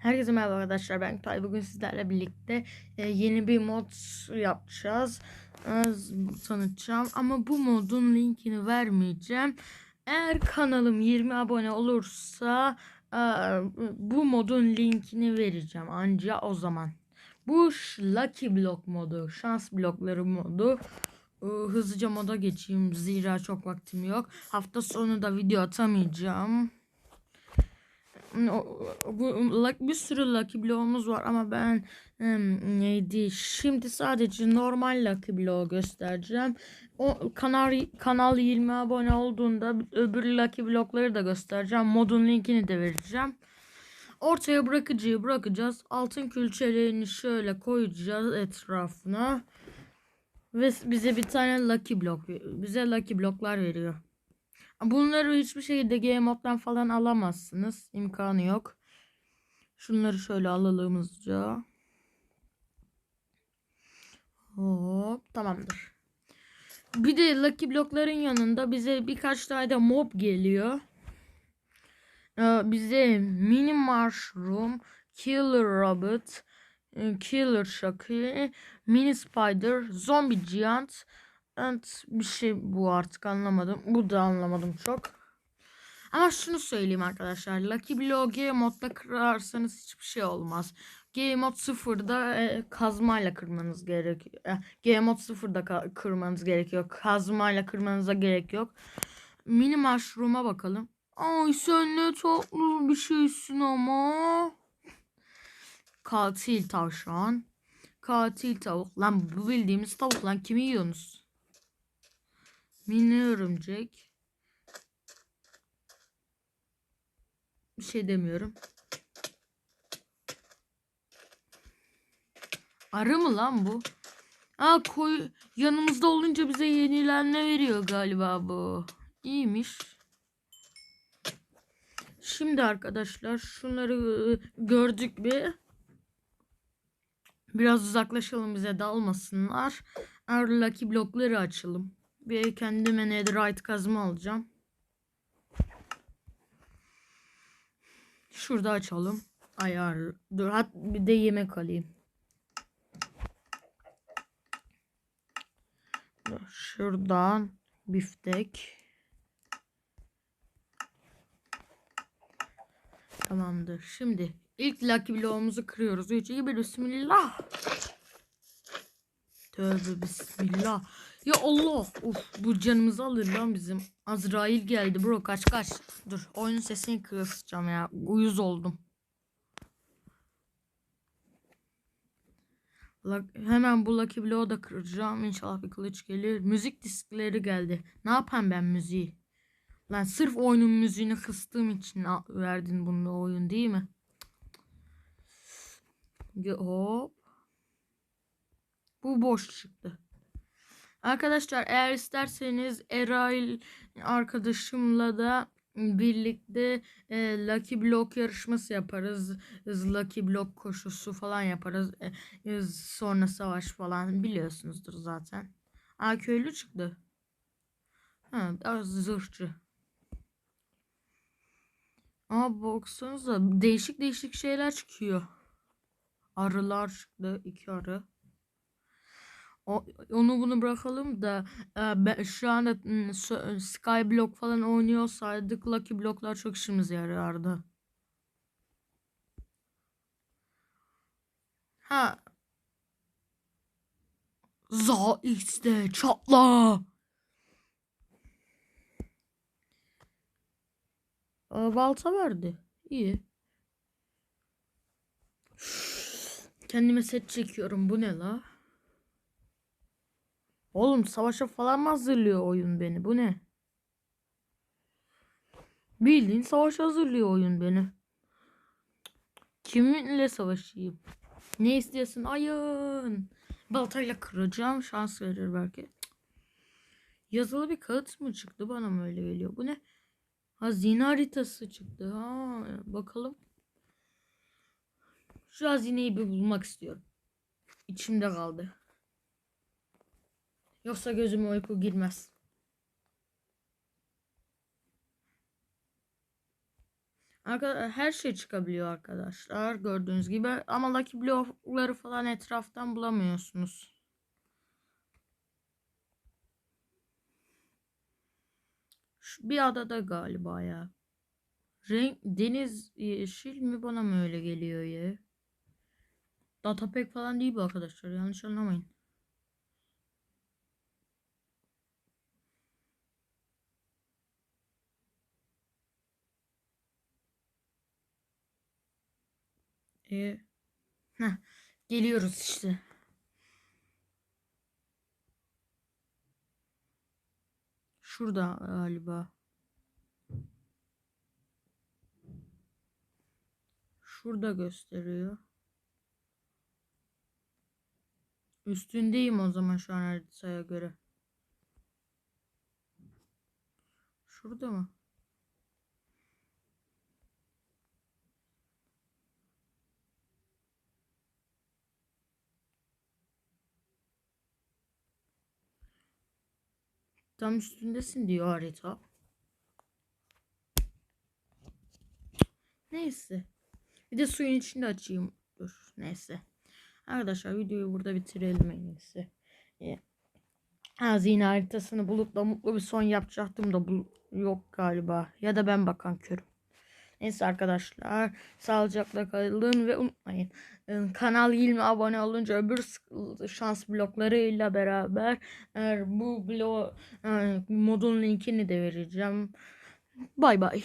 Herkese merhaba arkadaşlar ben Kutay. Bugün sizlerle birlikte e, yeni bir mod yapacağız. E, tanıtacağım ama bu modun linkini vermeyeceğim. Eğer kanalım 20 abone olursa e, bu modun linkini vereceğim anca o zaman. Bu Lucky Block modu, şans blokları modu. E, hızlıca moda geçeyim zira çok vaktim yok. Hafta sonu da video atamayacağım. Bu bir sürü Lucky Block'umuz var ama ben neydi? Şimdi sadece normal Lucky Block'u göstereceğim. O kanal kanal 20 abone olduğunda öbür Lucky Block'ları da göstereceğim. Modun linkini de vereceğim. Ortaya bırakıcıyı bırakacağız. Altın külçelerini şöyle koyacağız etrafına. Ve bize bir tane Lucky Block bize Lucky Block'lar veriyor. Bunları hiçbir şekilde Game moddan falan alamazsınız. İmkanı yok. Şunları şöyle alalım hızlıca. Hop tamamdır. Bir de Lucky Block'ların yanında bize birkaç tane de mob geliyor. Ee, bize Mini Mushroom, Killer Rabbit, e, Killer Shaki, Mini Spider, Zombie Giant, Evet bir şey bu artık anlamadım. Bu da anlamadım çok. Ama şunu söyleyeyim arkadaşlar. Lucky Block G modda kırarsanız hiçbir şey olmaz. G mod 0'da e, kazmayla kırmanız gerekiyor. E, G mod 0'da ka- kırmanız gerekiyor. Kazmayla kırmanıza gerek yok. Mini mushroom'a bakalım. Ay sen ne tatlı bir şeysin ama. Katil tavşan. Katil tavuk. Lan bu bildiğimiz tavuk lan kimi yiyorsunuz? Mini örümcek. Bir şey demiyorum. Arı mı lan bu? Aa koy yanımızda olunca bize yenilenme veriyor galiba bu. İyiymiş. Şimdi arkadaşlar şunları ıı, gördük bir. Biraz uzaklaşalım bize dalmasınlar. Lucky blokları açalım. Bir kendime netherite kazma alacağım. Şurada açalım. Ayar. Dur hat bir de yemek alayım. Şuradan biftek. Tamamdır. Şimdi ilk lucky bloğumuzu kırıyoruz. 3 2 1 bismillah. Tövbe bismillah. Ya Allah. Uf, bu canımızı alır lan bizim. Azrail geldi bro kaç kaç. Dur oyunun sesini kısacağım ya. Uyuz oldum. Hemen bu Lucky Block'u da kıracağım. İnşallah bir kılıç gelir. Müzik diskleri geldi. Ne yapayım ben müziği? Lan sırf oyunun müziğini kıstığım için verdin bunu oyun değil mi? Hop. Bu boş çıktı. Arkadaşlar eğer isterseniz Erail arkadaşımla da birlikte e, Lucky Block yarışması yaparız. Lucky Block koşusu falan yaparız. E, sonra savaş falan biliyorsunuzdur zaten. Aa köylü çıktı. Ha, zırhçı. Aa baksanıza değişik değişik şeyler çıkıyor. Arılar çıktı. iki arı. Onu bunu bırakalım da e, şu anda so- Skyblock falan oynuyorsaydık Lucky Block'lar çok işimize yarardı. Ha. Za işte çatla. Aa, balta verdi. İyi. Kendime set çekiyorum. Bu ne la? Oğlum savaşa falan mı hazırlıyor oyun beni? Bu ne? Bildiğin savaş hazırlıyor oyun beni. Kiminle savaşayım? Ne istiyorsun? Ayın. Baltayla kıracağım. Şans verir belki. Yazılı bir kağıt mı çıktı? Bana mı öyle geliyor? Bu ne? Hazine haritası çıktı. Ha, bakalım. Şu hazineyi bir bulmak istiyorum. İçimde kaldı. Yoksa gözüme uyku girmez. Arka- Her şey çıkabiliyor arkadaşlar gördüğünüz gibi ama Lucky Block'ları falan etraftan bulamıyorsunuz. Şu bir adada galiba ya. Renk deniz yeşil mi bana mı öyle geliyor ya? Datapek falan değil bu arkadaşlar yanlış anlamayın. E, heh, geliyoruz işte. Şurada galiba. Şurada gösteriyor. Üstündeyim o zaman şu an haritaya göre. Şurada mı? Tam üstündesin diyor harita. Neyse. Bir de suyun içinde açayım. Dur. Neyse. Arkadaşlar videoyu burada bitirelim en iyisi. Ee, Hazine haritasını bulup da mutlu bir son yapacaktım da bu yok galiba. Ya da ben bakan körüm. Neyse arkadaşlar sağlıcakla kalın ve unutmayın e, kanal 20 abone olunca öbür şans bloklarıyla beraber bu blok modun linkini de vereceğim. Bay bay.